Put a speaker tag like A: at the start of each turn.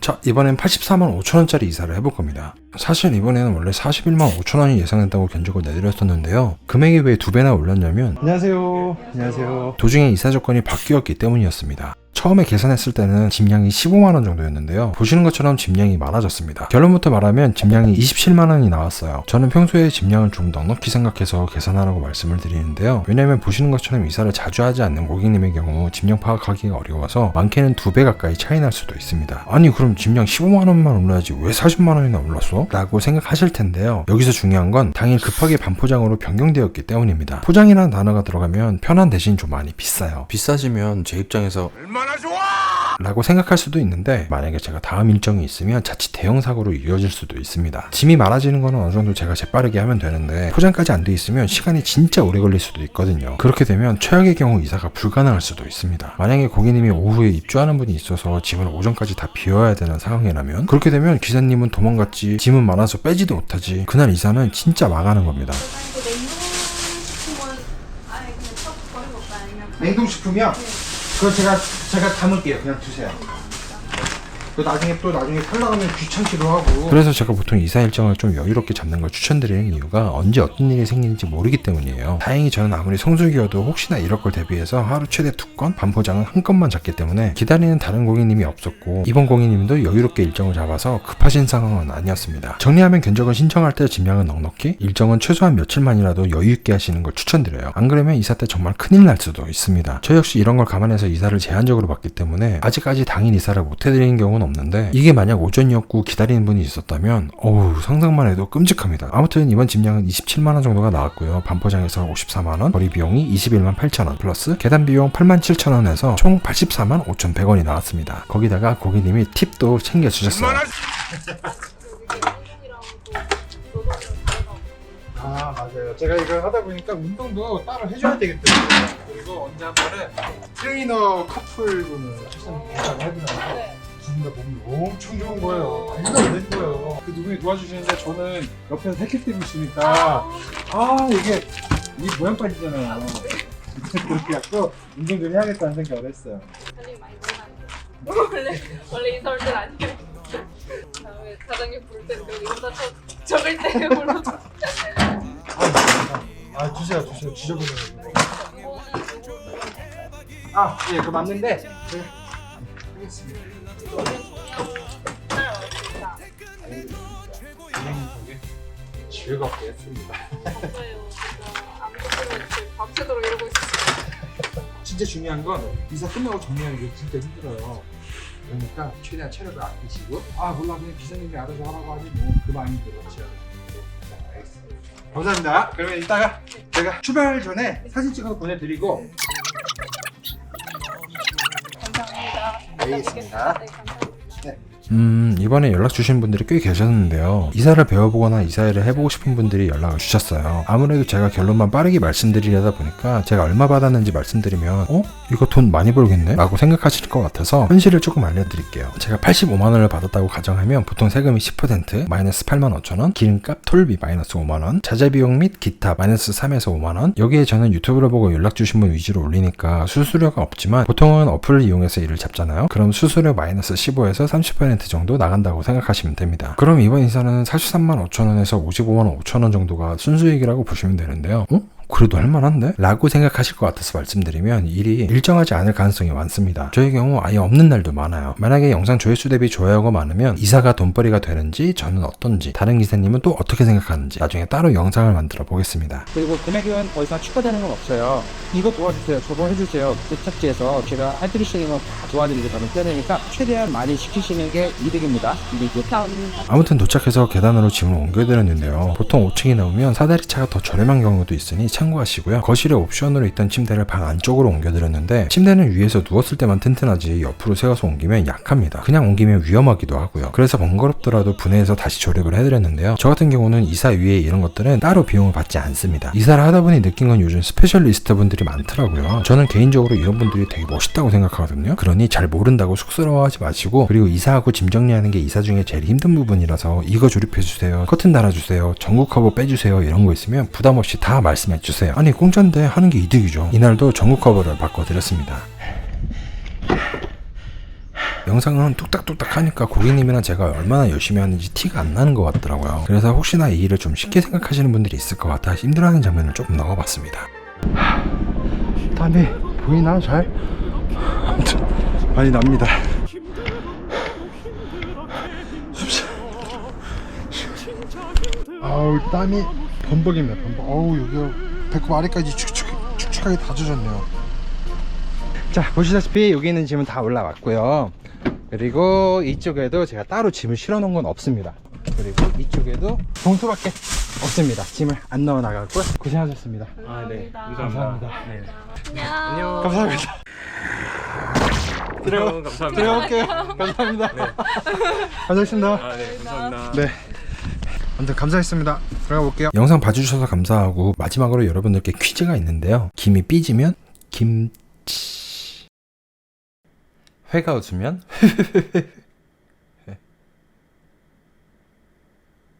A: 자 이번엔 84만 5천원짜리 이사를 해볼 겁니다. 사실 이번에는 원래 41만 5천원이 예상된다고 견적을 내드렸었는데요. 금액이 왜 두 배나 올랐냐면 안녕하세요. 안녕하세요. 도중에 이사 조건이 바뀌었기 때문이었습니다 처음에 계산했을 때는 집량이 15만 원 정도였는데요. 보시는 것처럼 집량이 많아졌습니다. 결론부터 말하면 집량이 27만 원이 나왔어요. 저는 평소에 집량을 좀 넉넉히 생각해서 계산하라고 말씀을 드리는데요. 왜냐면 보시는 것처럼 이사를 자주 하지 않는 고객님의 경우 집량 파악하기가 어려워서 많게는 두 배 가까이 차이 날 수도 있습니다. 아니 그럼 집량 15만 원만 올라야지 왜 40만 원이나 올랐어? 라고 생각하실 텐데요. 여기서 중요한 건 당일 급하게 반포장으로 변경되었기 때문입니다. 포장이라는 단어가 들어가면 편한 대신 좀 많이 비싸요. 비싸지면 제 입장에서 라고 생각할 수도 있는데 만약에 제가 다음 일정이 있으면 자칫 대형 사고로 이어질 수도 있습니다. 짐이 많아지는 거는 어느 정도 제가 재빠르게 하면 되는데 포장까지 안 돼 있으면 시간이 진짜 오래 걸릴 수도 있거든요. 그렇게 되면 최악의 경우 이사가 불가능할 수도 있습니다. 만약에 고객님이 오후에 입주하는 분이 있어서 짐을 오전까지 다 비워야 되는 상황이라면 그렇게 되면 기사님은 도망갔지 짐은 많아서 빼지도 못하지 그날 이사는 진짜 망하는 겁니다.
B: 냉동식품은 아예
C: 그거 제가 제가 담을게요. 그냥 두세요. 그 나중에 또 나중에 팔라가면 귀찮기도 하고.
A: 그래서 제가 보통 이사 일정을 좀 여유롭게 잡는 걸 추천드리는 이유가 언제 어떤 일이 생기는지 모르기 때문이에요. 다행히 저는 아무리 성수기여도 혹시나 이럴 걸 대비해서 하루 최대 두 건, 반포장은 한 건만 잡기 때문에 기다리는 다른 고객님이 없었고 이번 고객님도 여유롭게 일정을 잡아서 급하신 상황은 아니었습니다. 정리하면 견적은 신청할 때 짐량은 넉넉히, 일정은 최소한 며칠만이라도 여유 있게 하시는 걸 추천드려요. 안 그러면 이사 때 정말 큰일 날 수도 있습니다. 저 역시 이런 걸 감안해서 이사를 제한적으로 받기 때문에 아직까지 당일 이사를 못 해드리는 경우는 없는데 이게 만약 오전이었고 기다리는 분이 있었다면 어우 상상만 해도 끔찍합니다. 아무튼 이번 짐량은 27만원 정도가 나왔고요. 반포장에서 54만원, 거리 비용이 21만 8천원, 플러스 계단 비용 8만 7천원에서 총 84만 5,100원이 나왔습니다. 거기다가 고객님이 팁도 챙겨주셨어요.
C: 아. 제가 이거 하다 보니까 운동도 따로 해줘야 되겠더라고요. 그리고 언제 한 번은 트레이너 커플분을 추천 해드렸는데 진짜 몸이 엄청 좋은 거예요. 말도 안 되는 거예요. 그 누군이 도와주시는데 저는 옆에서 했기 때문에 있으니까 아 이게 이 모양 빠지잖아요. 그렇게 갖고 운동 좀 해야겠다는 생각을 했어요.
B: 사장님 많이 놀라는 원래 원래 인사할 땐 아니에요. 다음에 사장님 부를 때는 여기 혼자 저 적을 때 불러줘.
C: 아 주세요 주세요 지저분해가지고 아예 그거 맞는데 제가 하겠습니다 즐겁게 했습니다
B: 맞아요. 진짜 아무것도 지금 밤새도록 이러고 있었어요.
C: 진짜 중요한 건 이사 끝나고 정리하는 게 진짜 힘들어요 그러니까 최대한 체력을 아끼시고 아 몰라 그냥 기사님이 알아서 하라고 하니 뭐그 마인드로 지어야 감사합니다 그러면 이따가 제가 출발 전에 사진 찍어서 보내드리고
B: 감사합니다.
C: 알겠습니다.
B: 네, 감사합니다.
A: 음, 이번에 연락 주신 분들이 꽤 계셨는데요. 이사를 배워보거나 이사를 해보고 싶은 분들이 연락을 주셨어요. 아무래도 제가 결론만 빠르게 말씀드리려다 보니까 제가 얼마 받았는지 말씀드리면, 어? 이거 돈 많이 벌겠네? 라고 생각하실 것 같아서 현실을 조금 알려드릴게요. 제가 85만원을 받았다고 가정하면 보통 세금이 10%, 마이너스 8만 5천원, 기름값, 톨비 마이너스 5만원, 자재비용 및 기타 마이너스 3에서 5만원, 여기에 저는 유튜브를 보고 연락 주신 분 위주로 올리니까 수수료가 없지만 보통은 어플을 이용해서 일을 잡잖아요. 그럼 수수료 마이너스 15에서 30% 정도 나간다고 생각하시면 됩니다. 그럼 이번 인사는 43만 5천 원에서 55만 5천 원 정도가 순수익이라고 보시면 되는데요. 어? 그래도 할만한데? 라고 생각하실 것 같아서 말씀드리면 일이 일정하지 않을 가능성이 많습니다. 저의 경우 아예 없는 날도 많아요. 만약에 영상 조회수 대비 좋아요가 많으면 이사가 돈벌이가 되는지 저는 어떤지 다른 기사님은 또 어떻게 생각하는지 나중에 따로 영상을 만들어 보겠습니다.
D: 그리고 금액은 더 이상 추가되는 건 없어요. 이거 도와주세요. 저거 해주세요. 그 착지해서 제가 해드릴 수 있는 거다 도와드리고 저는 되니까 최대한 많이 시키시는 게 이득입니다.
A: 아무튼 도착해서 계단으로 짐을 옮겨드렸는데요. 보통 5층이 나오면 사다리차가 더 저렴한 경우도 있으니 참고하시고요. 거실에 옵션으로 있던 침대를 방 안쪽으로 옮겨드렸는데 침대는 위에서 누웠을 때만 튼튼하지 옆으로 세워서 옮기면 약합니다. 그냥 옮기면 위험하기도 하고요. 그래서 번거롭더라도 분해해서 다시 조립을 해드렸는데요. 저 같은 경우는 이사 위에 이런 것들은 따로 비용을 받지 않습니다. 이사를 하다 보니 느낀 건 요즘 스페셜리스트 분들이 많더라고요. 저는 개인적으로 이런 분들이 되게 멋있다고 생각하거든요. 그러니 잘 모른다고 쑥스러워하지 마시고 그리고 이사하고 짐 정리하는 게 이사 중에 제일 힘든 부분이라서 이거 조립해주세요. 커튼 달아주세요. 전구 커버 빼주세요. 이런 거 있으면 부담 없이 다 말씀해 주세요. 아니 공짜인데 하는 게 이득이죠. 이날도 전구 커버를 바꿔드렸습니다.
C: 영상은 뚝딱뚝딱 하니까 고객님이랑 제가 얼마나 열심히 하는지 티가 안 나는 것 같더라고요. 그래서 혹시나 이 일을 좀 쉽게 생각하시는 분들이 있을 것 같아 힘들어하는 장면을 조금 넣어봤습니다. 땀이 보이나 잘? 많이 납니다. 아우 땀이 범벅입니다 범벅 어우 여기가 배꼽 아래까지 축축, 축축하게 다 젖었네요. 자 보시다시피 여기는 짐은 다 올라왔고요. 그리고 이쪽에도 제가 따로 짐을 실어 놓은 건 없습니다. 그리고 이쪽에도 봉투밖에 없습니다. 짐을 안 넣어 나갔고요 고생하셨습니다.
E: 네.
C: 감사합니다.
E: 안녕.
C: 감사합니다. 들어가,
F: 감사합니다.
C: 들어갈게요. 감사합니다. 감사했습니다.
F: 아, 네, 감사합니다.
C: 네. 아무튼 감사했습니다. 들어가 볼게요. 영상 봐주셔서 감사하고 마지막으로 여러분들께 퀴즈가 있는데요. 김이 삐지면 김치. 회가 웃으면